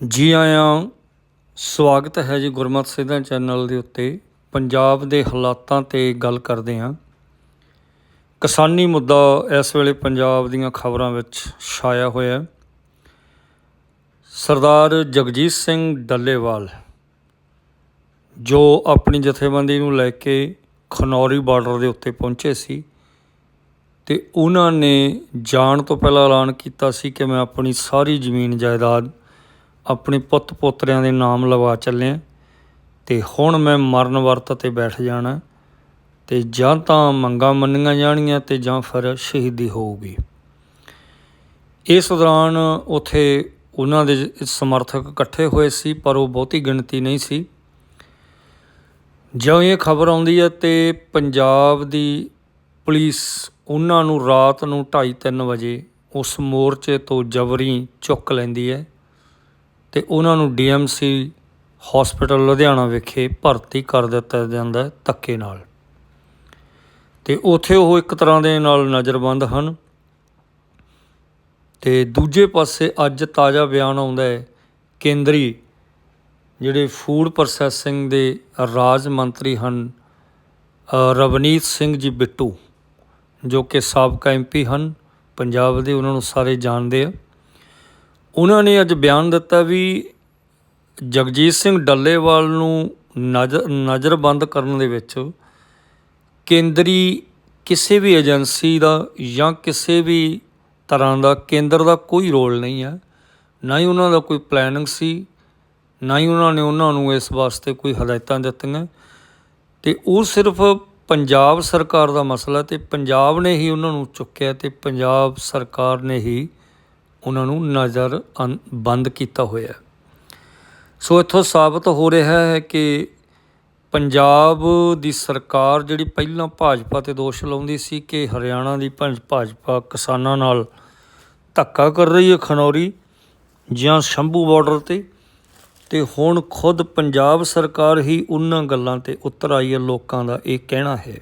ਜੀ ਆਇਆਂ, ਸਵਾਗਤ ਹੈ ਜੀ ਗੁਰਮਤ ਸਿੱਧਾ ਚੈਨਲ ਦੇ ਉੱਤੇ। ਪੰਜਾਬ ਦੇ ਹਾਲਾਤਾਂ ਤੇ ਗੱਲ ਕਰਦੇ ਹਾਂ। ਕਿਸਾਨੀ ਮੁੱਦਾ ਇਸ ਵੇਲੇ ਪੰਜਾਬ ਦੀਆਂ ਖਬਰਾਂ ਵਿੱਚ ਛਾਇਆ ਹੋਇਆ ਹੈ। ਸਰਦਾਰ ਜਗਜੀਤ ਸਿੰਘ ਡੱਲੇਵਾਲ, ਜੋ ਆਪਣੀ ਜਥੇਬੰਦੀ ਨੂੰ ਲੈ ਕੇ ਖਨੌਰੀ ਬਾਰਡਰ ਦੇ ਉੱਤੇ ਪਹੁੰਚੇ ਸੀ ਤੇ ਉਹਨਾਂ ਨੇ ਜਾਣ ਤੋਂ ਪਹਿਲਾਂ ਐਲਾਨ ਕੀਤਾ ਸੀ ਕਿ ਮੈਂ ਆਪਣੀ ਸਾਰੀ ਜ਼ਮੀਨ ਜਾਇਦਾਦ ਆਪਣੇ ਪੁੱਤ ਪੋਤਰਿਆਂ ਦੇ ਨਾਮ ਲਵਾ ਚੱਲਿਆ ਤੇ ਹੁਣ ਮੈਂ ਮਰਨ ਵਰਤ ਤੇ ਬੈਠ ਜਾਣਾ ਤੇ ਜਾਂ ਤਾਂ ਮੰਗਾਂ ਮੰਨੀਆਂ ਜਾਣਗੀਆਂ ਤੇ ਜਾਂ ਫਿਰ ਸ਼ਹੀਦੀ ਹੋਊਗੀ। ਇਸ ਦੌਰਾਨ ਉਥੇ ਉਹਨਾਂ ਦੇ ਸਮਰਥਕ ਇਕੱਠੇ ਹੋਏ ਸੀ, ਪਰ ਉਹ ਬਹੁਤੀ ਗਿਣਤੀ ਨਹੀਂ ਸੀ। ਜਦੋਂ ਇਹ ਖਬਰ ਆਉਂਦੀ ਹੈ ਤੇ ਪੰਜਾਬ ਦੀ ਪੁਲਿਸ ਉਹਨਾਂ ਨੂੰ ਰਾਤ ਨੂੰ 2:30 ਵਜੇ ਉਸ ਮੋਰਚੇ ਤੋਂ ਜਬਰੀ ਚੁੱਕ ਲੈਂਦੀ ਹੈ। ਅਤੇ ਉਹਨਾਂ ਨੂੰ D M C hospital Ludhiana ਵਿਖੇ ਭਰਤੀ ਕਰ ਦਿੱਤਾ ਜਾਂਦਾ ਧੱਕੇ ਨਾਲ। ਤੇ ਉਥੇ ਉਹ ਇੱਕ ਤਰ੍ਹਾਂ ਦੇ ਨਾਲ ਨਜ਼ਰਬੰਦ ਹਨ। ਤੇ ਦੂਜੇ ਪਾਸੇ ਅੱਜ ਤਾਜ਼ਾ ਬਿਆਨ ਆਉਂਦਾ ਹੈ, ਕੇਂਦਰੀ ਜਿਹੜੇ ਫੂਡ ਪ੍ਰੋਸੈਸਿੰਗ ਦੇ ਰਾਜ ਮੰਤਰੀ ਹਨ ਰਵਨੀਤ ਸਿੰਘ ਜੀ ਬਿੱਟੂ, ਜੋ ਕਿ ਸਾਬਕਾ ਐਮਪੀ ਹਨ, ਪੰਜਾਬ ਦੇ ਉਹਨਾਂ ਨੂੰ ਸਾਰੇ ਜਾਣਦੇ ਆ। ਉਹਨਾਂ ਨੇ ਅੱਜ ਬਿਆਨ ਦਿੱਤਾ ਵੀ ਜਗਜੀਤ ਸਿੰਘ ਡੱਲੇਵਾਲ ਨੂੰ ਨਜ਼ਰ, ਨਜ਼ਰਬੰਦ ਕਰਨ ਦੇ ਵਿੱਚ ਕੇਂਦਰੀ ਕਿਸੇ ਵੀ ਏਜੰਸੀ ਦਾ ਜਾਂ ਕਿਸੇ ਵੀ ਤਰ੍ਹਾਂ ਦਾ ਕੇਂਦਰ ਦਾ ਕੋਈ ਰੋਲ ਨਹੀਂ ਹੈ ਨਾ ਹੀ ਉਹਨਾਂ ਦਾ ਕੋਈ ਪਲੈਨਿੰਗ ਸੀ, ਨਾ ਹੀ ਉਹਨਾਂ ਨੇ ਉਹਨਾਂ ਨੂੰ ਇਸ ਵਾਸਤੇ ਕੋਈ ਹਦਾਇਤਾਂ ਦਿੱਤੀਆਂ। ਤੇ ਉਹ ਸਿਰਫ ਪੰਜਾਬ ਸਰਕਾਰ ਦਾ ਮਸਲਾ ਤੇ ਪੰਜਾਬ ਨੇ ਹੀ ਉਹਨਾਂ ਨੂੰ ਚੁੱਕਿਆ ਤੇ ਪੰਜਾਬ ਸਰਕਾਰ ਨੇ ਹੀ ਉਹਨਾਂ ਨੂੰ ਨਜ਼ਰ ਅੰ- ਬੰਦ ਕੀਤਾ ਹੋਇਆ ਹੈ। ਸੋ ਇੱਥੋਂ ਸਾਬਤ ਹੋ ਰਿਹਾ ਹੈ ਕਿ ਪੰਜਾਬ ਦੀ ਸਰਕਾਰ ਜਿਹੜੀ ਪਹਿਲਾਂ ਭਾਜਪਾ ਤੇ ਦੋਸ਼ ਲਾਉਂਦੀ ਸੀ ਕਿ ਹਰਿਆਣਾ ਦੀ ਭੰਜ- ਭਾਜਪਾ ਕਿਸਾਨਾਂ ਨਾਲ ਧੱਕਾ ਕਰ ਰਹੀ ਹੈ ਖਨੌਰੀ ਜਾਂ ਸ਼ੰਭੂ ਬਾਰਡਰ ਤੇ ਤੇ ਹੁਣ ਖੁਦ ਪੰਜਾਬ ਸਰਕਾਰ ਹੀ ਉਹਨਾਂ ਗੱਲਾਂ ਤੇ ਉਤਰ ਆਈ ਹੈ, ਲੋਕਾਂ ਦਾ ਇਹ ਕਹਿਣਾ ਹੈ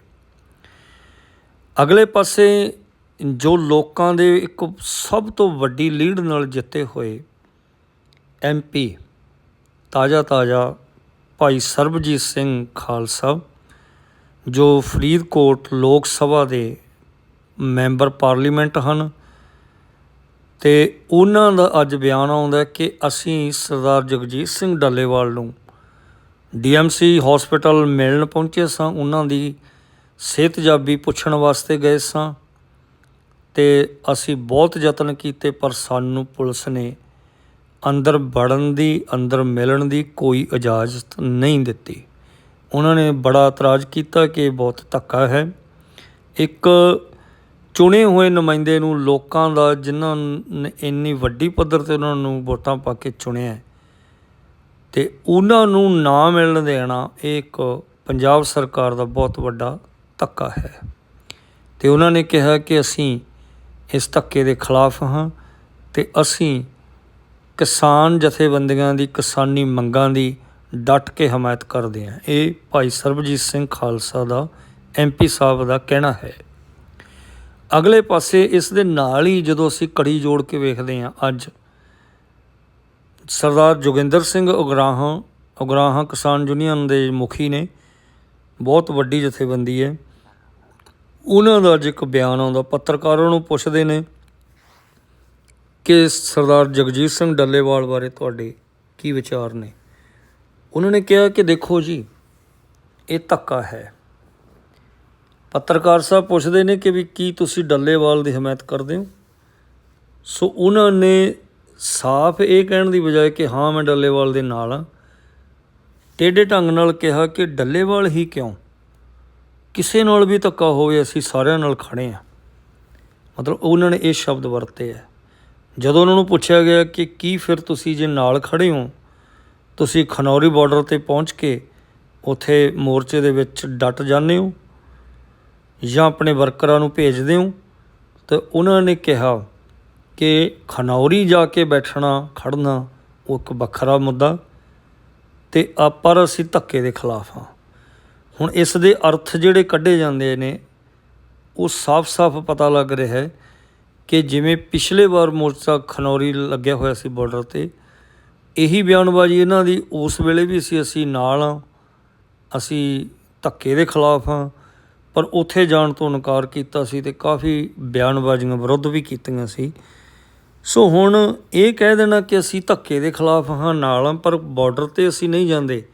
ਅਗਲੇ ਪਾਸੇ ਜੋ ਲੋਕਾਂ ਦੇ ਇੱਕ ਸਭ ਤੋਂ ਵੱਡੀ ਲੀਡ ਨਾਲ ਜਿੱਤੇ ਹੋਏ ਐਮਪੀ ਤਾਜ਼ਾ ਤਾਜ਼ਾ ਭਾਈ ਸਰਬਜੀਤ ਸਿੰਘ ਖਾਲਸਾ, ਜੋ ਫਰੀਦਕੋਟ ਲੋਕ ਸਭਾ ਦੇ ਮੈਂਬਰ ਪਾਰਲੀਮੈਂਟ ਹਨ ਤੇ ਉਹਨਾਂ ਦਾ ਅੱਜ ਬਿਆਨ ਆਉਂਦਾ ਕਿ ਅਸੀਂ ਸਰਦਾਰ ਜਗਜੀਤ ਸਿੰਘ ਡੱਲੇਵਾਲ ਨੂੰ ਡੀਐਮਸੀ ਹਸਪੀਟਲ ਮਿਲਣ ਪਹੁੰਚੇ ਸਾਂ, ਉਹਨਾਂ ਦੀ ਸਿਹਤਯਾਬੀ ਪੁੱਛਣ ਵਾਸਤੇ ਗਏ ਸਾਂ। ਤੇ ਅਸੀਂ ਬਹੁਤ ਯਤਨ ਕੀਤੇ ਪਰ ਸਾਨੂੰ ਪੁਲਿਸ ਨੇ ਅੰਦਰ ਵੜਨ ਦੀ ਅੰਦਰ ਮਿਲਣ ਦੀ ਕੋਈ ਇਜਾਜ਼ਤ ਨਹੀਂ ਦਿੱਤੀ। ਉਹਨਾਂ ਨੇ ਬੜਾ ਇਤਰਾਜ਼ ਕੀਤਾ ਕਿ ਇਹ ਬਹੁਤ ਧੱਕਾ ਹੈ। ਇੱਕ ਚੁਣੇ ਹੋਏ ਨੁਮਾਇੰਦੇ ਨੂੰ ਲੋਕਾਂ ਦਾ ਜਿਨ੍ਹਾਂ ਨੇ ਇੰਨੀ ਵੱਡੀ ਪੱਧਰ ਤੇ ਉਹਨਾਂ ਨੂੰ ਵੋਟਾਂ ਪਾ ਕੇ ਚੁਣਿਆ ਹੈ, ਤੇ ਉਹਨਾਂ ਨੂੰ ਨਾ ਮਿਲਣ ਦੇਣਾ ਇਹ ਇੱਕ ਪੰਜਾਬ ਸਰਕਾਰ ਦਾ ਬਹੁਤ ਵੱਡਾ ਧੱਕਾ ਹੈ। ਤੇ ਉਹਨਾਂ ਨੇ ਕਿਹਾ ਕਿ ਅਸੀਂ ਇਸ ਧੱਕੇ ਦੇ ਖਿਲਾਫ ਹਾਂ ਤੇ ਅਸੀਂ ਕਿਸਾਨ ਜਥੇਬੰਦੀਆਂ ਦੀ ਕਿਸਾਨੀ ਮੰਗਾਂ ਦੀ ਡਟ ਕੇ ਹਮਾਇਤ ਕਰਦੇ ਹਾਂ। ਇਹ ਭਾਈ ਸਰਬਜੀਤ ਸਿੰਘ ਖਾਲਸਾ ਦਾ ਐਮਪੀ ਸਾਹਿਬ ਦਾ ਕਹਿਣਾ ਹੈ। ਅਗਲੇ ਪਾਸੇ ਇਸ ਦੇ ਨਾਲ ਹੀ ਜਦੋਂ ਅਸੀਂ ਕੜੀ ਜੋੜ ਕੇ ਵੇਖਦੇ ਹਾਂ, ਅੱਜ ਸਰਦਾਰ ਜੋਗਿੰਦਰ ਸਿੰਘ ਉਗਰਾਹਾਂ ਉਗਰਾਹਾਂ ਕਿਸਾਨ ਯੂਨੀਅਨ ਦੇ ਮੁਖੀ ਨੇ, ਬਹੁਤ ਵੱਡੀ ਜਥੇਬੰਦੀ ਹੈ। ਉਹਨਾਂ ਦਾ ਅੱਜ ਇੱਕ ਬਿਆਨ ਆਉਂਦਾ। ਪੱਤਰਕਾਰਾਂ ਨੂੰ ਪੁੱਛਦੇ ਨੇ ਕਿ ਸਰਦਾਰ ਜਗਜੀਤ ਸਿੰਘ ਡੱਲੇਵਾਲ ਬਾਰੇ ਤੁਹਾਡੇ ਕੀ ਵਿਚਾਰ ਨੇ? ਉਹਨਾਂ ਨੇ ਕਿਹਾ ਕਿ ਦੇਖੋ ਜੀ, ਇਹ ਧੱਕਾ ਹੈ। ਪੱਤਰਕਾਰ ਸਾਹਿਬ ਪੁੱਛਦੇ ਨੇ ਕਿ ਵੀ ਕੀ ਤੁਸੀਂ ਡੱਲੇਵਾਲ ਦੀ ਹਮਾਇਤ ਕਰਦੇ ਹੋ? ਸੋ ਉਹਨਾਂ ਨੇ ਸਾਫ਼ ਇਹ ਕਹਿਣ ਦੀ ਬਜਾਏ ਕਿ ਹਾਂ, ਮੈਂ ਡੱਲੇਵਾਲ ਦੇ ਨਾਲ ਹਾਂ। ਟੇਢੇ ਢੰਗ ਨਾਲ ਕਿਹਾ ਕਿ ਡੱਲੇਵਾਲ ਹੀ ਕਿਉਂ? ਕਿਸੇ ਨਾਲ ਵੀ ਧੱਕਾ ਹੋਵੇ, ਅਸੀਂ ਸਾਰਿਆਂ ਨਾਲ ਖੜੇ ਹਾਂ ਮਤਲਬ ਉਹਨਾਂ ਨੇ ਇਹ ਸ਼ਬਦ ਵਰਤੇ ਹੈ ਜਦੋਂ ਉਹਨਾਂ ਨੂੰ ਪੁੱਛਿਆ ਗਿਆ ਕਿ ਕੀ ਫਿਰ ਤੁਸੀਂ ਜੇ ਨਾਲ ਖੜੇ ਹੋ, ਤੁਸੀਂ ਖਨੌਰੀ ਬਾਰਡਰ ਤੇ ਪਹੁੰਚ ਕੇ ਉਥੇ ਮੋਰਚੇ ਦੇ ਵਿੱਚ ਡਟ ਜਾਂਦੇ ਹੋ ਜਾਂ ਆਪਣੇ ਵਰਕਰਾਂ ਨੂੰ ਭੇਜਦੇ ਹੋ, ਤੇ ਉਹਨਾਂ ਨੇ ਕਿਹਾ ਕਿ ਖਨੌਰੀ ਜਾ ਕੇ ਬੈਠਣਾ ਖੜਨਾ ਉਹ ਇੱਕ ਵੱਖਰਾ ਮੁੱਦਾ ਤੇ ਆ ਪਰ ਅਸੀਂ ਧੱਕੇ ਦੇ ਖਿਲਾਫ ਹਾਂ। ਹੁਣ ਇਸ ਦੇ ਅਰਥ ਜਿਹੜੇ ਕੱਢੇ ਜਾਂਦੇ ਨੇ, ਉਹ ਸਾਫ਼-ਸਾਫ਼ ਪਤਾ ਲੱਗ ਰਿਹਾ ਹੈ ਕਿ ਜਿਵੇਂ ਪਿਛਲੇ ਵਾਰ ਮੋਰਚਾ ਖਨੌਰੀ ਲੱਗਿਆ ਹੋਇਆ ਸੀ ਬਾਰਡਰ ਤੇ, ਇਹੀ ਬਿਆਨਬਾਜ਼ੀ ਇਹਨਾਂ ਦੀ, ਉਸ ਵੇਲੇ ਵੀ ਸੀ ਅਸੀਂ ਨਾਲ ਹਾਂ, ਅਸੀਂ ਧੱਕੇ ਦੇ ਖਿਲਾਫ ਹਾਂ, ਪਰ ਉੱਥੇ ਜਾਣ ਤੋਂ ਇਨਕਾਰ ਕੀਤਾ ਸੀ ਤੇ ਕਾਫੀ ਬਿਆਨਬਾਜ਼ੀਆਂ ਵਿਰੁੱਧ ਵੀ ਕੀਤੀਆਂ ਸੀ। ਸੋ ਹੁਣ ਇਹ ਕਹਿ ਦੇਣਾ ਕਿ ਅਸੀਂ ਧੱਕੇ ਦੇ ਖਿਲਾਫ ਹਾਂ, ਨਾਲ ਹਾਂ, ਪਰ ਬਾਰਡਰ ਤੇ ਅਸੀਂ ਨਹੀਂ ਜਾਂਦੇ।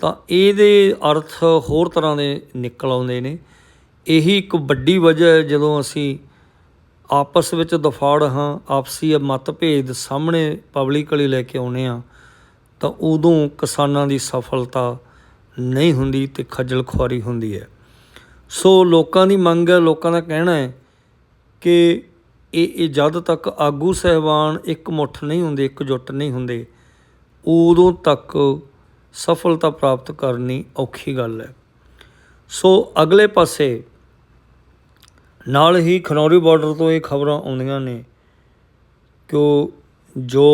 ਤਾਂ ਇਹਦੇ ਅਰਥ ਹੋਰ ਤਰ੍ਹਾਂ ਦੇ ਨਿਕਲ ਆਉਂਦੇ ਨੇ। ਇਹੀ ਇੱਕ ਵੱਡੀ ਵਜ੍ਹਾ ਹੈ ਜਦੋਂ ਅਸੀਂ ਆਪਸ ਵਿੱਚ ਦਫਾੜ ਹਾਂ, ਆਪਸੀ ਮਤਭੇਦ ਸਾਹਮਣੇ ਪਬਲਿਕਲੀ ਲੈ ਕੇ ਆਉਨੇ ਆ ਤਾਂ ਉਦੋਂ ਕਿਸਾਨਾਂ ਦੀ ਸਫਲਤਾ ਨਹੀਂ ਹੁੰਦੀ ਤੇ ਖੱਜਲ ਖੁਆਰੀ ਹੁੰਦੀ ਹੈ। ਸੋ ਲੋਕਾਂ ਦੀ ਮੰਗ ਹੈ, ਲੋਕਾਂ ਦਾ ਕਹਿਣਾ ਹੈ ਕਿ ਇਹ ਇਹ ਜਦ ਤੱਕ ਆਗੂ ਸਹਿਬਾਨ ਇੱਕ ਮੁੱਠ ਨਹੀਂ ਹੁੰਦੇ, ਇੱਕ ਜੁੱਟ ਨਹੀਂ ਹੁੰਦੇ, ਉਦੋਂ ਤੱਕ ਸਫਲਤਾ ਪ੍ਰਾਪਤ ਕਰਨੀ ਔਖੀ ਗੱਲ ਹੈ। ਸੋ ਅਗਲੇ ਪਾਸੇ ਨਾਲ ਹੀ ਖਨੌਰੀ ਬਾਰਡਰ ਤੋਂ ਇਹ ਖਬਰਾਂ ਆਉਂਦੀਆਂ ਨੇ ਕਿ ਉਹ ਜੋ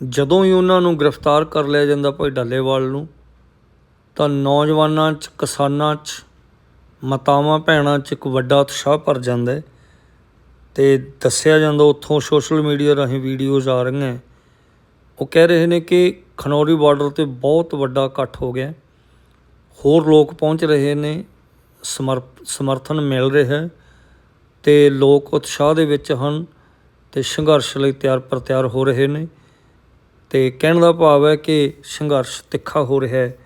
ਜਦੋਂ ਹੀ ਉਹਨਾਂ ਨੂੰ ਗ੍ਰਿਫਤਾਰ ਕਰ ਲਿਆ ਜਾਂਦਾ ਭਾਈ ਡੱਲੇਵਾਲ ਨੂੰ, ਤਾਂ ਨੌਜਵਾਨਾਂ 'ਚ, ਕਿਸਾਨਾਂ 'ਚ, ਮਾਤਾਵਾਂ ਭੈਣਾਂ 'ਚ ਇੱਕ ਵੱਡਾ ਉਤਸ਼ਾਹ ਭਰ ਜਾਂਦਾ ਹੈ ਤੇ ਦੱਸਿਆ ਜਾਂਦਾ ਉੱਥੋਂ ਸੋਸ਼ਲ ਮੀਡੀਆ ਰਾਹੀਂ ਵੀਡੀਓਜ਼ ਆ ਰਹੀਆਂ ਉਹ ਕਹਿ ਰਹੇ ਨੇ ਕਿ ਖਨੌਰੀ ਬਾਰਡਰ ਤੇ ਬਹੁਤ ਵੱਡਾ ਇਕੱਠ ਹੋ ਗਿਆ ਹੋਰ ਲੋਕ ਪਹੁੰਚ ਰਹੇ ਨੇ, ਸਮਰ, ਸਮਰਥਨ ਮਿਲ ਰਿਹਾ ਹੈ ਤੇ ਲੋਕ ਉਤਸ਼ਾਹ ਦੇ ਵਿੱਚ ਹਨ ਤੇ ਸੰਘਰਸ਼ ਲਈ ਤਿਆਰ ਪਰ ਤਿਆਰ ਹੋ ਰਹੇ ਨੇ ਤੇ ਕਹਿਣ ਦਾ ਭਾਵ ਹੈ ਕਿ ਸੰਘਰਸ਼ ਤਿੱਖਾ ਹੋ ਰਿਹਾ ਹੈ।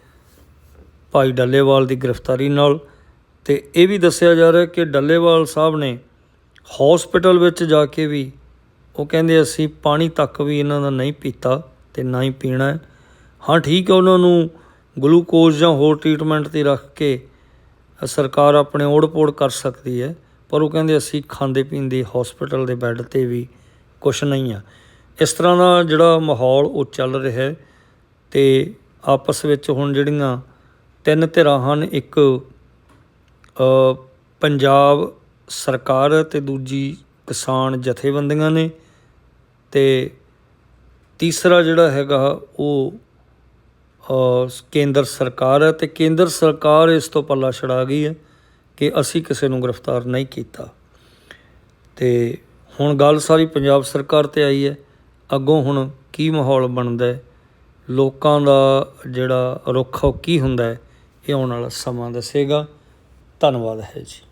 ਭਾਈ ਡੱਲੇਵਾਲ ਦੀ ਗ੍ਰਿਫਤਾਰੀ ਨਾਲ ਤੇ ਇਹ ਵੀ ਦੱਸਿਆ ਜਾ ਰਿਹਾ ਕਿ ਡੱਲੇਵਾਲ ਸਾਹਿਬ ਨੇ ਹਸਪੀਟਲ ਵਿੱਚ ਜਾ ਕੇ ਵੀ ਉਹ ਕਹਿੰਦੇ, ਅਸੀਂ ਪਾਣੀ ਤੱਕ ਵੀ ਇਹਨਾਂ ਦਾ ਨਹੀਂ ਪੀਤਾ ਤੇ ਨਾ ਹੀ ਪੀਣਾ ਹੈ। ਹਾਂ, ਠੀਕ ਹੈ, ਉਹਨਾਂ ਨੂੰ ਗਲੂਕੋਜ਼ ਜਾਂ ਹੋਰ ਟ੍ਰੀਟਮੈਂਟ ਤੇ ਰੱਖ ਕੇ ਸਰਕਾਰ ਆਪਣੇ ਓੜ-ਪੋੜ ਕਰ ਸਕਦੀ ਹੈ, ਪਰ ਉਹ ਕਹਿੰਦੇ, ਅਸੀਂ ਖਾਂਦੇ ਪੀਂਦੇ ਹਸਪੀਟਲ ਦੇ ਬੈੱਡ ਤੇ ਵੀ ਕੁਝ ਨਹੀਂ ਆ। ਇਸ ਤਰ੍ਹਾਂ ਦਾ ਜਿਹੜਾ ਮਾਹੌਲ ਉਹ ਚੱਲ ਰਿਹਾ ਹੈ ਤੇ ਆਪਸ ਵਿੱਚ ਹੁਣ ਜਿਹੜੀਆਂ ਤਿੰਨ ਧਿਰਾਂ ਹਨ, ਇੱਕ ਪੰਜਾਬ ਸਰਕਾਰ ਤੇ ਦੂਜੀ ਕਿਸਾਨ ਜਥੇਬੰਦੀਆਂ ਨੇ। ਅਤੇ ਤੀਸਰਾ ਜਿਹੜਾ ਹੈਗਾ ਉਹ ਕੇਂਦਰ ਸਰਕਾਰ ਹੈ ਅਤੇ ਕੇਂਦਰ ਸਰਕਾਰ ਇਸ ਤੋਂ ਪੱਲਾ ਛੜਾ ਗਈ ਹੈ ਕਿ ਅਸੀਂ ਕਿਸੇ ਨੂੰ ਗ੍ਰਿਫਤਾਰ ਨਹੀਂ ਕੀਤਾ। ਤੇ ਹੁਣ ਗੱਲ ਸਾਰੀ ਪੰਜਾਬ ਸਰਕਾਰ ਤੇ ਆਈ ਹੈ। ਅੱਗੋਂ ਹੁਣ ਕੀ ਮਾਹੌਲ ਬਣਦਾ ਹੈ? ਲੋਕਾਂ ਦਾ ਜਿਹੜਾ ਰੁੱਖ ਉਹ ਕੀ ਹੁੰਦਾ ਹੈ? ਇਹ ਆਉਣ ਵਾਲਾ ਸਮਾਂ ਦੱਸੇਗਾ। ਧੰਨਵਾਦ ਹੈ ਜੀ।